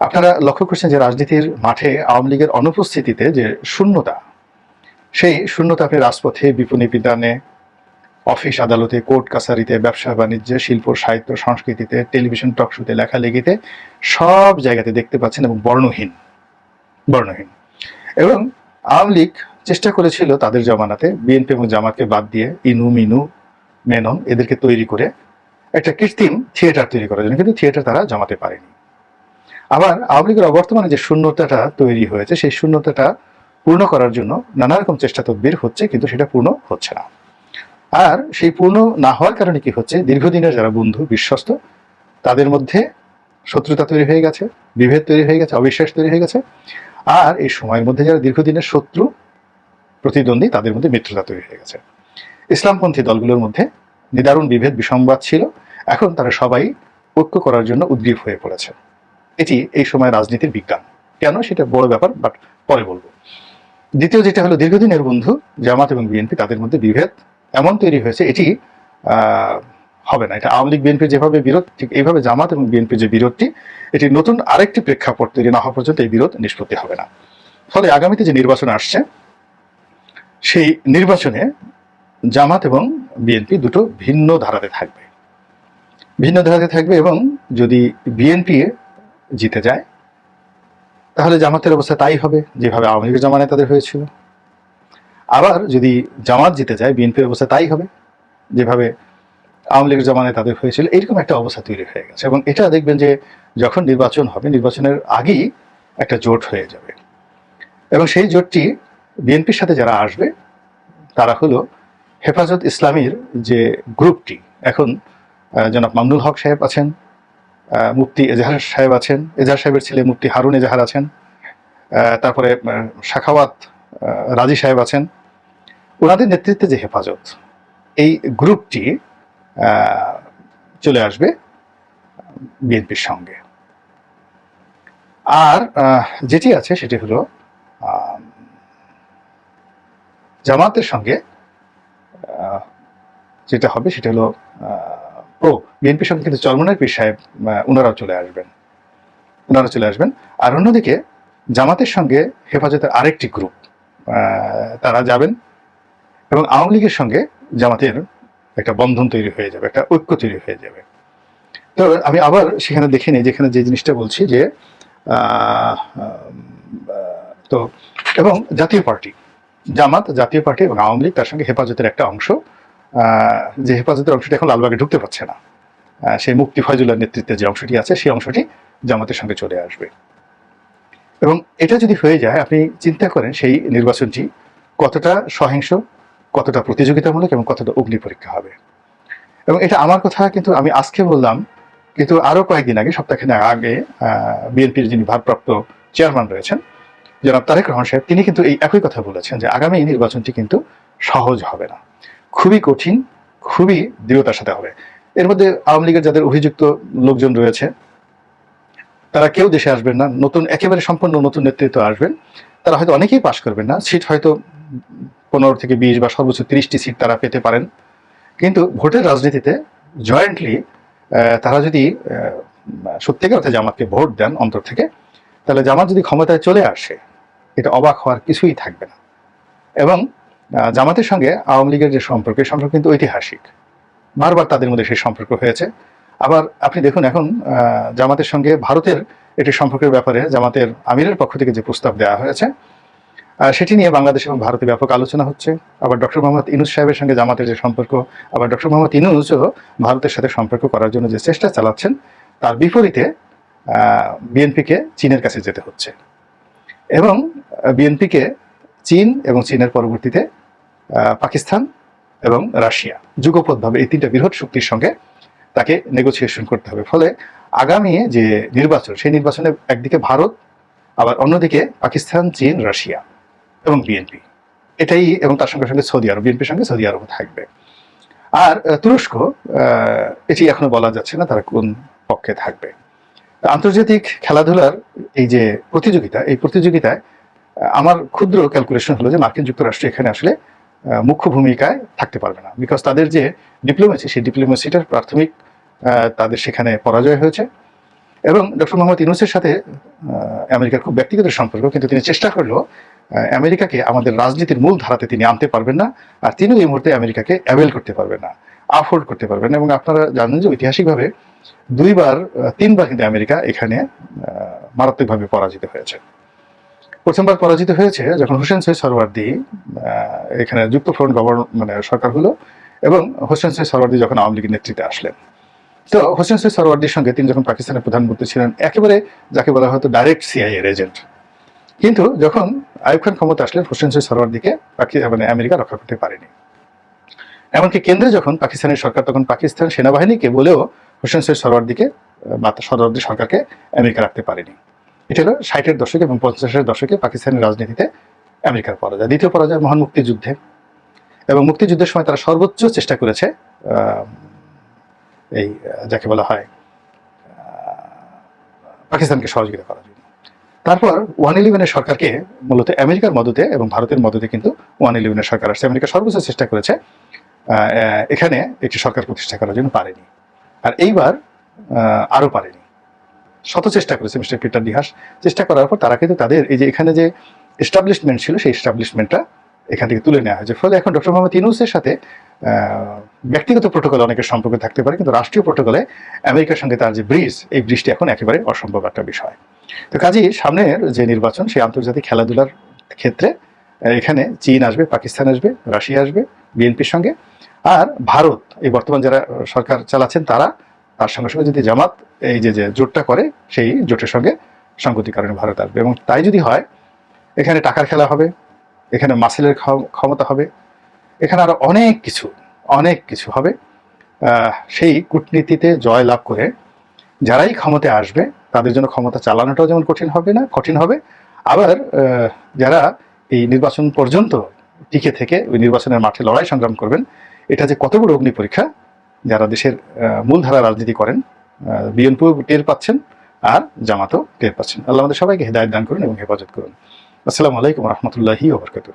আপনারা লক্ষ্য করছেন যে রাজনীতির মাঠে আওয়ামী লীগের অনুপস্থিতিতে যে শূন্যতা, সেই শূন্যতা আপনি রাজপথে বিপণী বিধানে, অফিস আদালতে, কোর্ট কাছারিতে, ব্যবসা বাণিজ্যে, শিল্প, সাহিত্য, সংস্কৃতিতে, টেলিভিশন, টক শোতে, লেখালেখিতে সব জায়গাতে দেখতে পাচ্ছেন এবং বর্ণহীন বর্ণহীন। এবং আওয়ামী লীগ চেষ্টা করেছিল তাদের জমানাতে, বিএনপি এবং জামাতকে বাদ দিয়ে ইনু, মিনু, মেনন এদেরকে তৈরি করে একটা কৃত্রিম থিয়েটার তৈরি করার জন্য, কিন্তু থিয়েটার তারা জমাতে পারেনি। আবার আওয়ামী লীগের অবর্তমানে যে শূন্যতাটা তৈরি হয়েছে, সেই শূন্যতাটা পূর্ণ করার জন্য নানা রকম চেষ্টা তদবির হচ্ছে, কিন্তু সেটা পূর্ণ হচ্ছে না। আর সেই পূর্ণ না হওয়ার কারণে কি হচ্ছে? দীর্ঘদিনের যারা বন্ধু, বিশ্বস্ত, তাদের মধ্যে শত্রুতা তৈরি হয়ে গেছে, বিভেদ তৈরি হয়ে গেছে, অবিশ্বাস তৈরি হয়ে গেছে। আর এই সময়ের মধ্যে যারা দীর্ঘদিনের শত্রু, প্রতিদ্বন্দ্বী, তাদের মধ্যে মিত্রতা তৈরি হয়ে গেছে। ইসলামপন্থী দলগুলোর মধ্যে নিদারুণ বিভেদ, বিসংবাদ ছিল। এখন তারা সবাই ঐক্য করার জন্য উদ্গ্রীব হয়ে পড়েছে। এটি এই সময় রাজনীতির বিজ্ঞান। কেন? সেটা বড় ব্যাপার বাট পরে বলব। দ্বিতীয় যেটা হলো, দীর্ঘদিনের বন্ধু, জামাত এবং বিএনপি, তাদের মধ্যে বিভেদ এমন তৈরি হয়েছে, এটি হবে না। এটা আওয়ামী লীগ, বিএনপি যেভাবে বিরোধ, ঠিক এইভাবে জামাত এবং বিএনপির যে বিরোধটি, এটি নতুন আরেকটি প্রেক্ষাপট তৈরি না হওয়া পর্যন্ত এই বিরোধ নিষ্পত্তি হবে না। ফলে আগামীতে যে নির্বাচন আসছে, সেই নির্বাচনে জামাত এবং বিএনপি দুটো ভিন্ন ধারাতে থাকবে। ভিন্ন ধারাতে থাকবে এবং যদি বিএনপি জিতে যায়। তাহলে জামাতের অবস্থা তাই হবে যেভাবে আওয়ামী লীগের জামানায় তাদের হয়েছিল। আবার যদি জামাত জিতে যায়, বিএনপির অবস্থা তাই হবে যেভাবে আওয়ামী লীগের জামানায় তাদের হয়েছিল। এরকম একটা অবস্থা তৈরি হয়ে গেছে এবং এটা দেখবেন যে যখন নির্বাচন হবে, নির্বাচনের আগেই একটা জোট হয়ে যাবে। এবং সেই জোটটি বিএনপির সাথে যারা আসবে, তারা হলো হেফাজত ইসলামীর যে গ্রুপটি। এখন জনাব মামনুল হক সাহেব আছেন মুফতি এজাহার সাহেব আছেন। এজাহার সাহেবের ছেলে মুফতি হারুন এজাহার আছেন। তারপরে শাখাওয়াত রাজি সাহেব আছেন। ওনাদের নেতৃত্বে যে হেফাজত, এই গ্রুপটি চলে আসবে বিএনপির সঙ্গে। আর যেটি আছে সেটি হলো জামাতের সঙ্গে যেটা হবে সেটা হলো ও বিএনপির সঙ্গে কিন্তু চরমনের পীর সাহেব ওনারাও চলে আসবেন। ওনারা চলে আসবেন। আর অন্যদিকে জামাতের সঙ্গে হেফাজতের আরেকটি গ্রুপ তারা যাবেন এবং আওয়ামী লীগের সঙ্গে জামাতের একটা বন্ধন তৈরি হয়ে যাবে, একটা ঐক্য তৈরি হয়ে যাবে। তো আমি আবার সেখানে দেখে নিই, যেখানে যে জিনিসটা বলছি যে তো, এবং জাতীয় পার্টি, জামাত, জাতীয় পার্টি এবং আওয়ামী লীগ তার সঙ্গে হেফাজতের একটা অংশ। যে হেফাজতের অংশটি এখন লালবাগে ঢুকতে পারছে না। সেই মুক্তি ফয়জুল্লার নেতৃত্বে যে অংশটি আছে, সেই অংশটি জামাতের সঙ্গে চলে আসবে। এবং এটা যদি হয়ে যায়, আপনি চিন্তা করেন সেই নির্বাচনটি কতটা সহিংস, কতটা প্রতিযোগিতামূলক এবং কতটা অগ্নি পরীক্ষা হবে। এবং এটা আমার কথা, কিন্তু আমি আজকে বললাম, কিন্তু আরও কয়েকদিন আগে, সপ্তাহখানেক আগে বিএনপির যিনি ভারপ্রাপ্ত চেয়ারম্যান রয়েছেন, জনাব তারেক রহমান সাহেব, তিনি কিন্তু এই একই কথা বলেছেন যে আগামী নির্বাচনটি কিন্তু সহজ হবে না। খুবই কঠিন, খুবই দৃঢ়তার সাথে হবে। এর মধ্যে আওয়ামী লীগের যাদের অভিযুক্ত লোকজন রয়েছে, তারা কেউ দেশে আসবেন না, নতুন, একেবারে সম্পূর্ণ নতুন নেতৃত্ব আসবেন। তারা হয়তো অনেকেই পাশ করবেন না, সিট হয়তো পনেরো থেকে বিশ বা সর্বোচ্চ তিরিশটি সিট তারা পেতে পারেন। কিন্তু ভোটের রাজনীতিতে জয়েন্টলি তারা যদি সত্যিকার অর্থে জামাতকে ভোট দেন অন্তর থেকে, তাহলে জামাত যদি ক্ষমতায় চলে আসে, এটা অবাক হওয়ার কিছুই থাকবে না। এবং জামাতের সঙ্গে আওয়ামী লীগের যে সম্পর্ক, এই সম্পর্ক কিন্তু ঐতিহাসিক। বারবার তাদের মধ্যে সেই সম্পর্ক হয়েছে। আবার আপনি দেখুন এখন জামাতের সঙ্গে ভারতের একটি সম্পর্কের ব্যাপারে জামাতের আমিরের পক্ষ থেকে যে প্রস্তাব দেওয়া হয়েছে সেটি নিয়ে বাংলাদেশ এবং ভারতে ব্যাপক আলোচনা হচ্ছে। আবার ডক্টর মোহাম্মদ ইনুস সাহেবের সঙ্গে জামাতের যে সম্পর্ক, আবার ডক্টর মোহাম্মদ ইনুসও ভারতের সাথে সম্পর্ক করার জন্য যে চেষ্টা চালাচ্ছেন, তার বিপরীতে বিএনপিকে চীনের কাছে যেতে হচ্ছে। এবং বিএনপিকে চীন এবং চীনের পরবর্তীতে পাকিস্তান এবং রাশিয়া যুগপথভাবে এই তিনটা বৃহৎ শক্তির সঙ্গে তাকে নেগোসিয়েশন করতে হবে। ফলে আগামী যে নির্বাচন, সেই নির্বাচনে একদিকে ভারত, আবার অন্যদিকে পাকিস্তান, চীন, রাশিয়া এবং বিএনপি। এটাই এবং তার সঙ্গে সঙ্গে সৌদি আরব, বিএনপির সঙ্গে সৌদি আরব থাকবে। আর তুরস্ক এটি এখনও বলা যাচ্ছে না তারা কোন পক্ষে থাকবে। আন্তর্জাতিক খেলাধুলার এই যে প্রতিযোগিতা, এই প্রতিযোগিতায় আমার ক্ষুদ্র ক্যালকুলেশন হলো যে মার্কিন যুক্তরাষ্ট্র এখানে আসলে মুখ্য ভূমিকায় থাকতে পারবে না। বিকজ তাদের যে ডিপ্লোমেসি সেই ডিপ্লোমেসিটার প্রাথমিক তাদের সেখানে পরাজয় হয়েছে। এবং ডক্টর মোহাম্মদ ইউনুসের সাথে আমেরিকার খুব ব্যক্তিগত সম্পর্ক, কিন্তু তিনি চেষ্টা করলেও আমেরিকাকে আমাদের রাজনীতির মূল ধারাতে তিনি আনতে পারবেন না, আর তিনিও এই মুহূর্তে আমেরিকাকে অ্যাভেল করতে পারবেন না আফোর্ড করতে পারবেন এবং আপনারা জানেন যে ঐতিহাসিকভাবে দুইবার তিনবার কিন্তু আমেরিকা এখানে মারাত্মকভাবে পরাজিত হয়েছে। প্রথমবার পরাজিত হয়েছে যখন হোসেন সৈয়দ সরওয়ার্দি এখানে যুক্ত ফ্রন্ট গভর্ন মানে সরকার হলো, এবং হোসেন সৈয়দ সরওয়ার্দি যখন আওয়ামী লীগের নেতৃত্বে আসলেন। তো হোসেন সৈয়দ সরওয়ার্দির সঙ্গে তিনি যখন পাকিস্তানের প্রধানমন্ত্রী ছিলেন, একেবারে যাকে বলা হতো ডাইরেক্ট সিআইএর এজেন্ট কিন্তু যখন আইব খান ক্ষমতা আসলেন, হোসেন সৈয়দ সরওয়ার্দিকে মানে আমেরিকা রক্ষা করতে পারেনি। এমনকি কেন্দ্রে যখন পাকিস্তানের সরকার, তখন পাকিস্তান সেনাবাহিনীকে বলেও হোসেন সৈয়দ সরওয়ার্দিকে সরওয়ার্দি সরকারকে আমেরিকা রাখতে পারেনি। এটা হলো ষাটের দশকে এবং পঞ্চাশের দশকে পাকিস্তানের রাজনীতিতে আমেরিকার পরাজয়, দ্বিতীয় পরাজয় মহান মুক্তিযুদ্ধে এবং মুক্তিযুদ্ধের সময় তারা সর্বোচ্চ চেষ্টা করেছে এই, যাকে বলা হয় পাকিস্তানকে সহযোগিতা করার জন্য। তারপর ওয়ান ইলেভেনের সরকারকে মূলত আমেরিকার মদতে এবং ভারতের মদতে কিন্তু ওয়ান ইলেভেনের সরকার আসছে। আমেরিকা সর্বোচ্চ চেষ্টা করেছে এখানে একটি সরকার প্রতিষ্ঠা করার জন্য পারেনি। আর এইবার আরও পারেনি। শত চেষ্টা করেছে মিস্টার পিটার ডিহাস চেষ্টা করার পর তারা কিন্তু তাদের এই যে এখানে যে এস্টাবলিশমেন্ট ছিল, সেই এস্টাবলিশমেন্টটা এখান থেকে তুলে নেওয়া হয়েছে। ফলে এখন ডক্টর মোহাম্মদ ইউনুসের সাথে ব্যক্তিগত প্রোটোকলে অনেকের সম্পর্ক থাকতে পারে, কিন্তু রাষ্ট্রীয় প্রোটোকলে আমেরিকার সঙ্গে তার যে ব্রিজ, এই ব্রিজটি এখন একেবারে অসম্ভব একটা বিষয়। তো কাজেই সামনের যে নির্বাচন, সেই আন্তর্জাতিক খেলাধুলার ক্ষেত্রে এখানে চীন আসবে, পাকিস্তান আসবে, রাশিয়া আসবে, বিএনপির সঙ্গে। আর ভারত, এই বর্তমান যারা সরকার চালাচ্ছেন, তারা তার সঙ্গে সঙ্গে যদি জামাত এই যে যে জোটটা করে, সেই জোটের সঙ্গে সঙ্গতি কারণে ভারত আসবে। এবং তাই যদি হয়, এখানে টাকার খেলা হবে, এখানে মাসেলের ক্ষম- ক্ষমতা হবে, এখানে আরও অনেক কিছু অনেক কিছু হবে। সেই কূটনীতিতে জয় লাভ করে যারাই ক্ষমতায় আসবে, তাদের জন্য ক্ষমতা চালানোটাও যেমন কঠিন হবে না, কঠিন হবে। আবার যারা এই নির্বাচন পর্যন্ত টিকে থেকে, ওই নির্বাচনের মাঠে লড়াই সংগ্রাম করবেন, এটা যে কত বড় অগ্নি পরীক্ষা যারা দেশের মূলধারা রাজনীতি করেন বিএনপিও টের পাচ্ছেন আর জামাতও টের পাচ্ছেন। আল্লাহ আমাদের সবাইকে হেদায়ত দান করুন এবং হেফাজত করুন। আসসালামু আলাইকুম রহমতুল্লাহি ওবরকাতুহ